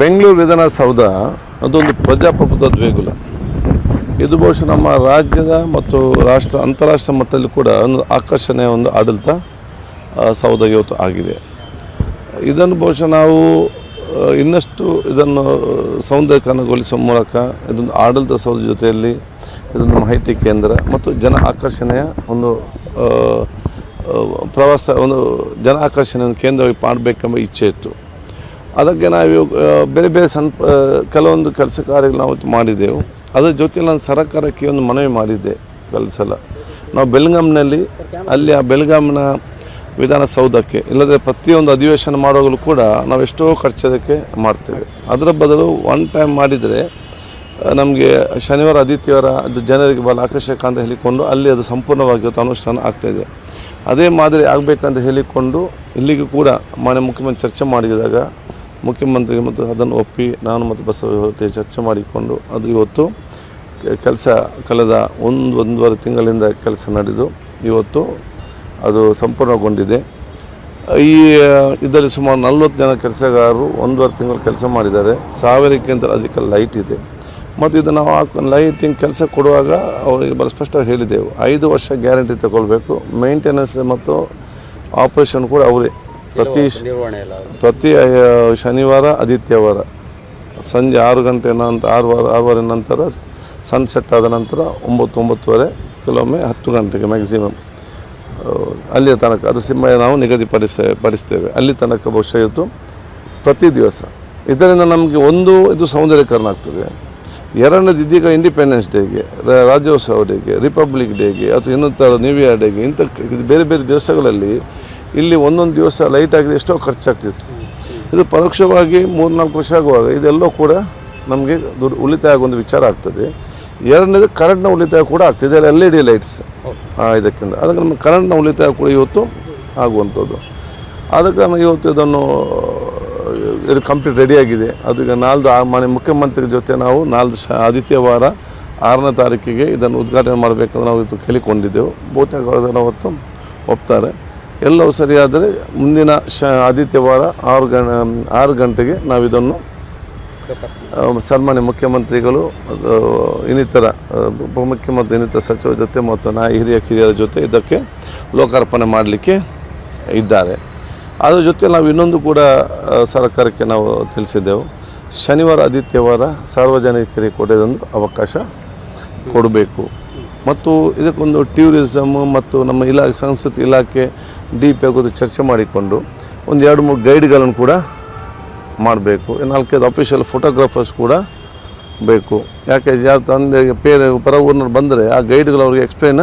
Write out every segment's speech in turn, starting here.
ಬೆಂಗಳೂರು ವಿಧಾನಸೌಧ, ಅದೊಂದು ಪ್ರಜಾಪ್ರಭುತ್ವ ದ್ವೇಗುಲ. ಇದು ಬಹುಶಃ ನಮ್ಮ ರಾಜ್ಯದ ಮತ್ತು ರಾಷ್ಟ್ರ ಅಂತಾರಾಷ್ಟ್ರ ಮಟ್ಟದಲ್ಲಿ ಕೂಡ ಒಂದು ಆಕರ್ಷಣೆಯ ಒಂದು ಆಡಳಿತ ಸೌಧ ಇವತ್ತು ಆಗಿದೆ. ಇದನ್ನು ಬಹುಶಃ ನಾವು ಇನ್ನಷ್ಟು ಇದನ್ನು ಸೌಂದರ್ಯಕರಣಗೊಳಿಸುವ ಮೂಲಕ ಇದೊಂದು ಆಡಳಿತ ಸೌಧ ಜೊತೆಯಲ್ಲಿ ಇದೊಂದು ಮಾಹಿತಿ ಕೇಂದ್ರ ಮತ್ತು ಜನ ಆಕರ್ಷಣೆಯ ಒಂದು ಪ್ರವಾಸ, ಒಂದು ಜನ ಆಕರ್ಷಣೆಯನ್ನು ಕೇಂದ್ರವಾಗಿ ಮಾಡಬೇಕೆಂಬ ಇಚ್ಛೆ ಇತ್ತು. ಅದಕ್ಕೆ ನಾವು ಬೇರೆ ಬೇರೆ ಸಣ್ಣ ಕೆಲವೊಂದು ಕೆಲಸ ಕಾರ್ಯಗಳು ನಾವು ಮಾಡಿದೆವು ಅದರ ಜೊತೆ ನಾನು ಸರ್ಕಾರಕ್ಕೆ ಒಂದು ಮನವಿ ಮಾಡಿದ್ದೆ ಕೆಲಸಲ ನಾವು ಬೆಳಗಾಂನಲ್ಲಿ ಅಲ್ಲಿ ಆ ಬೆಳಗಾಂನ ವಿಧಾನಸೌಧಕ್ಕೆ, ಇಲ್ಲದ್ರೆ ಪ್ರತಿಯೊಂದು ಅಧಿವೇಶನ ಮಾಡುವಾಗಲೂ ಕೂಡ ನಾವು ಎಷ್ಟೋ ಖರ್ಚದಕ್ಕೆ ಮಾಡ್ತೇವೆ. ಅದರ ಬದಲು ಒನ್ ಟೈಮ್ ಮಾಡಿದರೆ ನಮಗೆ ಶನಿವಾರ, ಆದಿತ್ಯವಾರ ಅದು ಜನರಿಗೆ ಬಹಳ ಆಕರ್ಷಕ ಅಂತ ಹೇಳಿಕೊಂಡು ಅಲ್ಲಿ ಅದು ಸಂಪೂರ್ಣವಾಗಿ ಇವತ್ತು ಅನುಷ್ಠಾನ ಆಗ್ತಾಯಿದೆ ಅದೇ ಮಾದರಿ ಆಗಬೇಕಂತ ಹೇಳಿಕೊಂಡು ಇಲ್ಲಿಗೂ ಕೂಡ ಮಾನ್ಯ ಮುಖ್ಯಮಂತ್ರಿ ಚರ್ಚೆ ಮಾಡಿದಾಗ ಮುಖ್ಯಮಂತ್ರಿ ಮತ್ತು ಅದನ್ನು ಒಪ್ಪಿ ನಾನು ಮತ್ತು ಬಸವ ಜೊತೆ ಚರ್ಚೆ ಮಾಡಿಕೊಂಡು ಅದು ಇವತ್ತು ಕೆಲಸ ಕಳೆದ ಒಂದು ಒಂದೂವರೆ ತಿಂಗಳಿಂದ ಕೆಲಸ ನಡೆದು ಇವತ್ತು ಅದು ಸಂಪೂರ್ಣಗೊಂಡಿದೆ. ಈ ಇದರಲ್ಲಿ ಸುಮಾರು ನಲ್ವತ್ತು ಜನ ಕೆಲಸಗಾರರು ಒಂದೂವರೆ ತಿಂಗಳು ಕೆಲಸ ಮಾಡಿದ್ದಾರೆ. ಸಾವಿರಕ್ಕಿಂತ ಅಧಿಕ ಲೈಟ್ ಇದೆ. ಮತ್ತು ಇದು ನಾವು ಹಾಕಿ, ಲೈಟಿಂಗ್ ಕೆಲಸ ಕೊಡುವಾಗ ಅವರಿಗೆ ಬಹಳ ಸ್ಪಷ್ಟವಾಗಿ ಹೇಳಿದೆವು. ಐದು ವರ್ಷ ಗ್ಯಾರಂಟಿ ತಗೊಳ್ಬೇಕು. ಮೇಂಟೆನೆನ್ಸ್ ಮತ್ತು ಆಪರೇಷನ್ ಕೂಡ ಅವರೇ ಪ್ರತಿ ಪ್ರತಿ ಶನಿವಾರ ಆದಿತ್ಯವಾರ. ಸಂಜೆ ಆರು ಗಂಟೆ ನಂತರ ಆರು ವಾರ ಆರೂವರೆ ನಂತರ ಸನ್ಸೆಟ್ ಆದ ನಂತರ ಒಂಬತ್ತು ಒಂಬತ್ತುವರೆ ಕೆಲವೊಮ್ಮೆ ಹತ್ತು ಗಂಟೆಗೆ ಮ್ಯಾಕ್ಸಿಮಮ್ ಅಲ್ಲಿಯ ತನಕ ಅದು ಸಿಂಹ ನಾವು ನಿಗದಿಪಡಿಸ ಪಡಿಸ್ತೇವೆ. ಅಲ್ಲಿ ತನಕ ಬಹುಶಃ ಇತ್ತು ಪ್ರತಿ ದಿವಸ. ಇದರಿಂದ ನಮಗೆ ಒಂದು ಇದು ಸೌಂದರ್ಯೀಕರಣ ಆಗ್ತದೆ. ಎರಡನೇದು ಇದೀಗ ಇಂಡಿಪೆಂಡೆನ್ಸ್ ಡೇಗೆ ರಾಜ್ಯೋತ್ಸವ ಡೇಗೆ ರಿಪಬ್ಲಿಕ್ ಡೇಗೆ ಅಥವಾ ಇನ್ನೊಂದು ನ್ಯೂ ಇಯರ್ ಡೇಗೆ ಇಂಥ ಇದು ಬೇರೆ ಬೇರೆ ದಿವಸಗಳಲ್ಲಿ ಇಲ್ಲಿ ಒಂದೊಂದು ದಿವಸ ಲೈಟ್ ಆಗಿದೆ, ಎಷ್ಟೋ ಖರ್ಚಾಗ್ತಿತ್ತು. ಇದು ಪರೋಕ್ಷವಾಗಿ ಮೂರ್ನಾಲ್ಕು ವರ್ಷ ಆಗುವಾಗ ಇದೆಲ್ಲೋ ಕೂಡ ನಮಗೆ ದುಡ್ಡು ಉಳಿತಾಯ ಆಗುವ ಒಂದು ವಿಚಾರ ಆಗ್ತದೆ. ಎರಡನೇದು ಕರೆಂಟ್ನ ಉಳಿತಾಯ ಕೂಡ ಆಗ್ತಿದೆ. ಎಲ್ ಇ ಡಿ ಲೈಟ್ಸ್ ಇದಕ್ಕಿಂತ. ಅದಕ್ಕೆ ನಮ್ಮ ಕರೆಂಟ್ನ ಉಳಿತಾಯ ಕೂಡ ಇವತ್ತು ಆಗುವಂಥದ್ದು. ಅದಕ್ಕೆ ನಾನು ಇವತ್ತು ಇದನ್ನು, ಇದು ಕಂಪ್ಲೀಟ್ ರೆಡಿಯಾಗಿದೆ ಅದು ಈಗ ನಾಲ್ದು ಆ ಮಾನ್ಯ ಮುಖ್ಯಮಂತ್ರಿ ಜೊತೆ ನಾವು ನಾಲ್ದು ಶ, ಆದಿತ್ಯವಾರ ಆರನೇ ತಾರೀಕಿಗೆ ಇದನ್ನು ಉದ್ಘಾಟನೆ ಮಾಡಬೇಕಂತ ನಾವು ಇದು ಕೇಳಿಕೊಂಡಿದ್ದೆವು. ಬಹುತೇಕ ಅದನ್ನು ಅವತ್ತು ಒಪ್ತಾರೆ. ಎಲ್ಲವೂ ಸರಿಯಾದರೆ ಮುಂದಿನ ಶ ಆದಿತ್ಯವಾರ ಆರು ಗ ಆರು ಗಂಟೆಗೆ ನಾವಿದನ್ನು ಸನ್ಮಾನ್ಯ ಮುಖ್ಯಮಂತ್ರಿಗಳು ಇನ್ನಿತರ ಉಪಮುಖ್ಯಮಂತ್ರಿ ಇನ್ನಿತರ ಸಚಿವರ ಜೊತೆ ಮತ್ತು ನಾಯಿ, ಹಿರಿಯ ಕಿರಿಯರ ಜೊತೆ ಇದಕ್ಕೆ ಲೋಕಾರ್ಪಣೆ ಮಾಡಲಿಕ್ಕೆ ಇದ್ದಾರೆ. ಅದರ ಜೊತೆ ನಾವು ಇನ್ನೊಂದು ಕೂಡ ಸರ್ಕಾರಕ್ಕೆ ನಾವು ತಿಳಿಸಿದ್ದೆವು. ಶನಿವಾರ ಆದಿತ್ಯವಾರ ಸಾರ್ವಜನಿಕರಿಗೆ ಕೊಡೋದೊಂದು ಅವಕಾಶ ಕೊಡಬೇಕು. ಮತ್ತು ಇದಕ್ಕೊಂದು ಟೂರಿಸಮ್ ಮತ್ತು ನಮ್ಮ ಇಲಾಖೆ, ಸಂಸ್ಕೃತಿ ಇಲಾಖೆ ಡಿ ಪಿ ಆಗೋದು ಚರ್ಚೆ ಮಾಡಿಕೊಂಡು ಒಂದು ಎರಡು ಮೂರು ಗೈಡ್ಗಳನ್ನು ಕೂಡ ಮಾಡಬೇಕು. ನಾಲ್ಕೈದು ಅಫಿಷಿಯಲ್ ಫೋಟೋಗ್ರಾಫರ್ಸ್ ಕೂಡ ಬೇಕು. ಯಾಕೆ ಯಾವ ತಂದೆ ಪೇರೆ ಪರ ಊರಿನವ್ರು ಬಂದರೆ ಆ ಗೈಡ್ಗಳು ಅವ್ರಿಗೆ ಎಕ್ಸ್ಪ್ಲೇನ್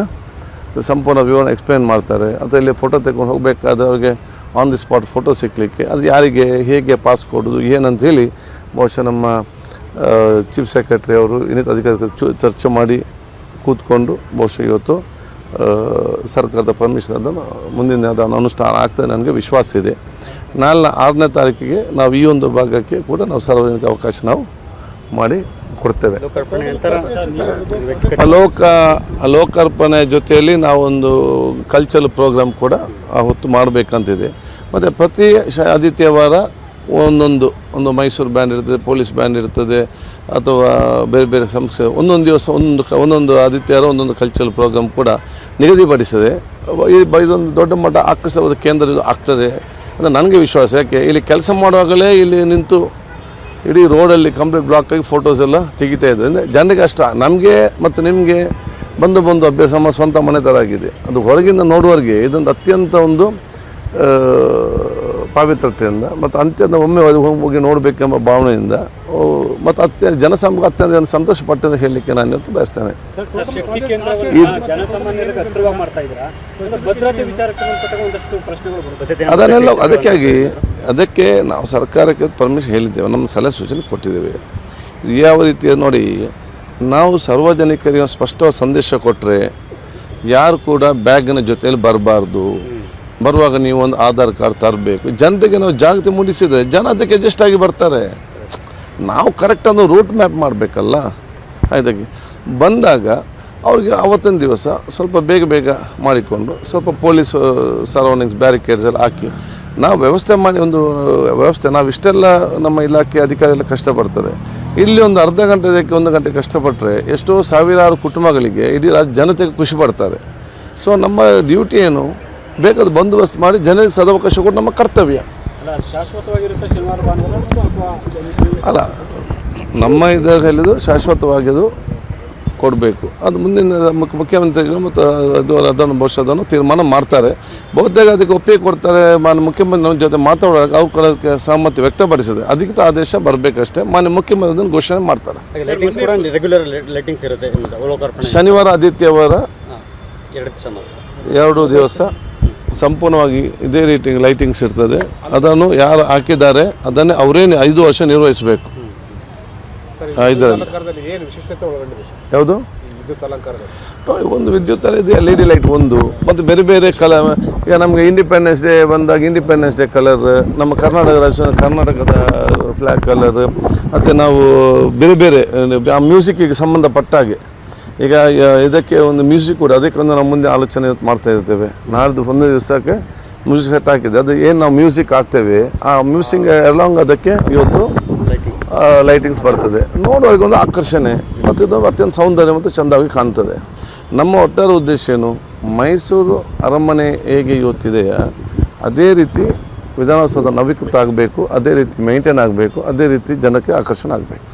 ಸಂಪೂರ್ಣ ವಿವರಣೆ ಎಕ್ಸ್ಪ್ಲೇನ್ ಮಾಡ್ತಾರೆ. ಅಥವಾ ಇಲ್ಲಿ ಫೋಟೋ ತೆಗೊಂಡು ಹೋಗಬೇಕಾದ್ರೆ ಅವ್ರಿಗೆ ಆನ್ ದಿ ಸ್ಪಾಟ್ ಫೋಟೋ ಸಿಕ್ಕಲಿಕ್ಕೆ ಅದು ಯಾರಿಗೆ, ಹೇಗೆ ಪಾಸ್ ಕೊಡೋದು, ಏನಂತ ಹೇಳಿ ಬಹುಶಃ ನಮ್ಮ ಚೀಫ್ ಸೆಕ್ರೆಟರಿ ಅವರು ಇನ್ನಿತ ಅಧಿಕಾರಿಗಳು ಚರ್ಚೆ ಮಾಡಿ ಕೂತ್ಕೊಂಡು ಬಹುಶಃ ಇವತ್ತು ಸರ್ಕಾರದ ಪರ್ಮಿಷನ್ ಅದನ್ನು ಮುಂದಿನ ಅದನ್ನು ಅನುಷ್ಠಾನ ಆಗ್ತದೆ ನನಗೆ ವಿಶ್ವಾಸ ಇದೆ. ನಾಳೆ ಆರನೇ ತಾರೀಕಿಗೆ ನಾವು ಈ ಒಂದು ಭಾಗಕ್ಕೆ ಕೂಡ ನಾವು ಸಾರ್ವಜನಿಕ ಅವಕಾಶ ನಾವು ಮಾಡಿ ಕೊಡ್ತೇವೆ. ಅಲೋಕ ನಂತರ ಜೊತೆಯಲ್ಲಿ ನಾವು ಲೋಕಾರ್ಪಣೆ ಜೊತೆಯಲ್ಲಿ ನಾವೊಂದು ಕಲ್ಚರಲ್ ಪ್ರೋಗ್ರಾಮ್ ಕೂಡ ಆ ಹೊತ್ತು ಮಾಡಬೇಕಂತಿದೆ. ಮತ್ತು ಪ್ರತಿ ಆದಿತ್ಯವಾರ ಒಂದೊಂದು, ಒಂದು ಮೈಸೂರು ಬ್ಯಾಂಡ್ ಇರ್ತದೆ, ಪೊಲೀಸ್ ಬ್ಯಾಂಡ್ ಇರ್ತದೆ, ಅಥವಾ ಬೇರೆ ಬೇರೆ ಸಂಸ್ಥೆ, ಒಂದೊಂದು ದಿವಸ ಒಂದೊಂದು ಒಂದೊಂದು ಆದಿತ್ಯವಾರ ಒಂದೊಂದು ಕಲ್ಚರಲ್ ಪ್ರೋಗ್ರಾಮ್ ಕೂಡ ನಿಗದಿಪಡಿಸಿದೆ. ಇದೊಂದು ದೊಡ್ಡ ಮಟ್ಟ ಆಕರ್ಷವಾದ ಕೇಂದ್ರ ಆಗ್ತದೆ ಅದು ನನಗೆ ವಿಶ್ವಾಸ. ಯಾಕೆ? ಇಲ್ಲಿ ಕೆಲಸ ಮಾಡುವಾಗಲೇ ಇಲ್ಲಿ ನಿಂತು ಇಡೀ ರೋಡಲ್ಲಿ ಕಂಪ್ಲೀಟ್ ಬ್ಲಾಕ್ ಆಗಿ ಫೋಟೋಸ್ ಎಲ್ಲ ತೆಗಿತಾ ಇದೆ ಅಂದರೆ ಜನರಿಗೆ ಅಷ್ಟ, ನಮಗೆ ಮತ್ತು ನಿಮಗೆ ಬಂದು ಬಂದು ಅಭ್ಯಾಸ ಸ್ವಂತ ಮನೆ ಥರ ಆಗಿದೆ. ಅದು ಹೊರಗಿಂದ ನೋಡುವವರಿಗೆ ಇದೊಂದು ಅತ್ಯಂತ ಒಂದು ಪಾವಿತ್ರತೆಯಿಂದ ಮತ್ತು ಅತ್ಯಂತ ಒಮ್ಮೆ ಅದು ಹೋಗಿ ನೋಡಬೇಕೆಂಬ ಭಾವನೆಯಿಂದ ಮತ್ತು ಅತ್ಯಂತ ಜನಸಂಘ ಅತ್ಯಂತ ಸಂತೋಷ ಪಟ್ಟಂತ ಹೇಳಲಿಕ್ಕೆ ನಾನು ಇವತ್ತು ಬಯಸ್ತೇನೆ. ಅದನ್ನೆಲ್ಲ ಅದಕ್ಕಾಗಿ ಅದಕ್ಕೆ ನಾವು ಸರ್ಕಾರಕ್ಕೆ ಪರ್ಮಿಷನ್ ಹೇಳಿದ್ದೇವೆ. ನಮ್ಮ ಸಲಹೆ ಸೂಚನೆ ಕೊಟ್ಟಿದ್ದೇವೆ. ಯಾವ ರೀತಿಯ ನೋಡಿ ನಾವು ಸಾರ್ವಜನಿಕರಿಗೆ ಸ್ಪಷ್ಟವಾದ ಸಂದೇಶ ಕೊಟ್ಟರೆ ಯಾರು ಕೂಡ ಬ್ಯಾಗಿನ ಜೊತೆಯಲ್ಲಿ ಬರಬಾರ್ದು. ಬರುವಾಗ ನೀವು ಒಂದು ಆಧಾರ್ ಕಾರ್ಡ್ ತರಬೇಕು. ಜನರಿಗೆ ನಾವು ಜಾಗೃತಿ ಮೂಡಿಸಿದರೆ ಜನ ಅದಕ್ಕೆ ಅಡ್ಜಸ್ಟ್ ಆಗಿ ಬರ್ತಾರೆ. ನಾವು ಕರೆಕ್ಟ್ ಒಂದು ರೂಟ್ ಮ್ಯಾಪ್ ಮಾಡಬೇಕಲ್ಲ? ಅದಕ್ಕೆ ಬಂದಾಗ ಅವ್ರಿಗೆ ಅವತ್ತಿನ ದಿವಸ ಸ್ವಲ್ಪ ಬೇಗ ಬೇಗ ಮಾಡಿಕೊಂಡು ಸ್ವಲ್ಪ ಪೊಲೀಸ್ ಸರೌಂಡಿಂಗ್ಸ್ ಬ್ಯಾರಿಕೇಡ್ಸ್ ಎಲ್ಲ ಹಾಕಿ ನಾವು ವ್ಯವಸ್ಥೆ ಮಾಡಿ ಒಂದು ವ್ಯವಸ್ಥೆ. ನಾವು ಇಷ್ಟೆಲ್ಲ ನಮ್ಮ ಇಲಾಖೆ ಅಧಿಕಾರಿಗಳು ಕಷ್ಟಪಡ್ತಾರೆ. ಇಲ್ಲಿ ಒಂದು ಅರ್ಧ ಗಂಟೆದಕ್ಕೆ ಒಂದು ಗಂಟೆ ಕಷ್ಟಪಟ್ಟರೆ ಎಷ್ಟೋ ಸಾವಿರಾರು ಕುಟುಂಬಗಳಿಗೆ ಇಡೀ ಜನತೆಗೆ ಖುಷಿ ಪಡ್ತಾರೆ. ಸೊ ನಮ್ಮ ಡ್ಯೂಟಿ ಏನು? ಬೇಕಾದ ಬಂದೋಬಸ್ತ್ ಮಾಡಿ ಜನರಿಗೆ ಸದಾವಕಾಶ ಕೊಟ್ಟು ನಮ್ಮ ಕರ್ತವ್ಯ. ಅಲ್ಲ ನಮ್ಮ ಇದಾಗಲಿದು ಹೇಳಿದ್ರು ಶಾಶ್ವತವಾಗಿದ್ದು ಕೊಡಬೇಕು. ಅದು ಮುಂದಿನ ಮುಖ್ಯ ಮುಖ್ಯಮಂತ್ರಿಗಳು ಮತ್ತು ಅದು ಅದನ್ನು ಬಹುಶಃ ಅದನ್ನು ತೀರ್ಮಾನ ಮಾಡ್ತಾರೆ. ಬಹುತೇಕ ಅದಕ್ಕೆ ಒಪ್ಪಿಗೆ ಕೊಡ್ತಾರೆ ಮಾನ್ಯ ಮುಖ್ಯಮಂತ್ರಿ ನಮ್ಮ ಜೊತೆ ಮಾತಾಡುವಾಗ ಅವ್ರ ಕಡೆ ಸಹಮತಿ ವ್ಯಕ್ತಪಡಿಸಿದೆ. ಅದಕ್ಕೆ ಆದೇಶ ಬರಬೇಕಷ್ಟೇ ಮಾನ್ಯ ಮುಖ್ಯಮಂತ್ರಿ ಅದನ್ನು ಘೋಷಣೆ ಮಾಡ್ತಾರೆ. ಶನಿವಾರ ಆದಿತ್ಯವಾರ ಎರಡು ದಿವಸ ಸಂಪೂರ್ಣವಾಗಿ ಇದೇ ರೀತಿ ಲೈಟಿಂಗ್ಸ್ ಇರ್ತದೆ. ಅದನ್ನು ಯಾರು ಹಾಕಿದ್ದಾರೆ ಅದನ್ನೇ ಅವರೇನು ಐದು ವರ್ಷ ನಿರ್ವಹಿಸಬೇಕು. ಇದರಲ್ಲಿ. ಯಾವುದು? ಒಂದು ವಿದ್ಯುತ್ ಇದೆ ಎಲ್ ಇ ಡಿ ಲೈಟ್ ಒಂದು ಮತ್ತು ಬೇರೆ ಬೇರೆ ಕಲರ್. ಈಗ ನಮಗೆ ಇಂಡಿಪೆಂಡೆನ್ಸ್ ಡೇ ಬಂದಾಗ ಇಂಡಿಪೆಂಡೆನ್ಸ್ ಡೇ ಕಲರ್ ನಮ್ಮ ಕರ್ನಾಟಕ ರಾಜ್ಯ ಕರ್ನಾಟಕದ ಫ್ಲ್ಯಾಗ್ ಕಲರ್ ಮತ್ತು ನಾವು ಬೇರೆ ಬೇರೆ ಆ ಮ್ಯೂಸಿಕ್ಕಿಗೆ ಸಂಬಂಧಪಟ್ಟ ಹಾಗೆ. ಈಗ ಇದಕ್ಕೆ ಒಂದು ಮ್ಯೂಸಿಕ್ ಕೂಡ, ಅದಕ್ಕೆ ಒಂದು ನಮ್ಮ ಮುಂದೆ ಆಲೋಚನೆ ಮಾಡ್ತಾ ಇರ್ತೇವೆ. ನಾಳ್ದು ಒಂದೇ ದಿವಸಕ್ಕೆ ಮ್ಯೂಸಿಕ್ ಸೆಟ್ ಹಾಕಿದೆ ಅದು ಏನು ನಾವು ಮ್ಯೂಸಿಕ್ ಹಾಕ್ತೇವೆ, ಆ ಮ್ಯೂಸಿಕ್ ಅಲಾಂಗ್ ಅದಕ್ಕೆ ಇವತ್ತು ಲೈಟಿಂಗ್ಸ್ ಬರ್ತದೆ. ನೋಡೋರಿಗೊಂದು ಆಕರ್ಷಣೆ ಮತ್ತು ಇದು ಅತ್ಯಂತ ಸೌಂದರ್ಯ ಮತ್ತು ಚೆಂದವಾಗಿ ಕಾಣ್ತದೆ. ನಮ್ಮ ಒಟ್ಟಾರೆ ಉದ್ದೇಶ ಏನು? ಮೈಸೂರು ಅರಮನೆ ಹೇಗೆ ಇವತ್ತಿದೆಯಾ ಅದೇ ರೀತಿ ವಿಧಾನಸೌಧ ನವೀಕೃತ ಆಗಬೇಕು, ಅದೇ ರೀತಿ ಮೇಂಟೈನ್ ಆಗಬೇಕು, ಅದೇ ರೀತಿ ಜನಕ್ಕೆ ಆಕರ್ಷಣೆ ಆಗಬೇಕು.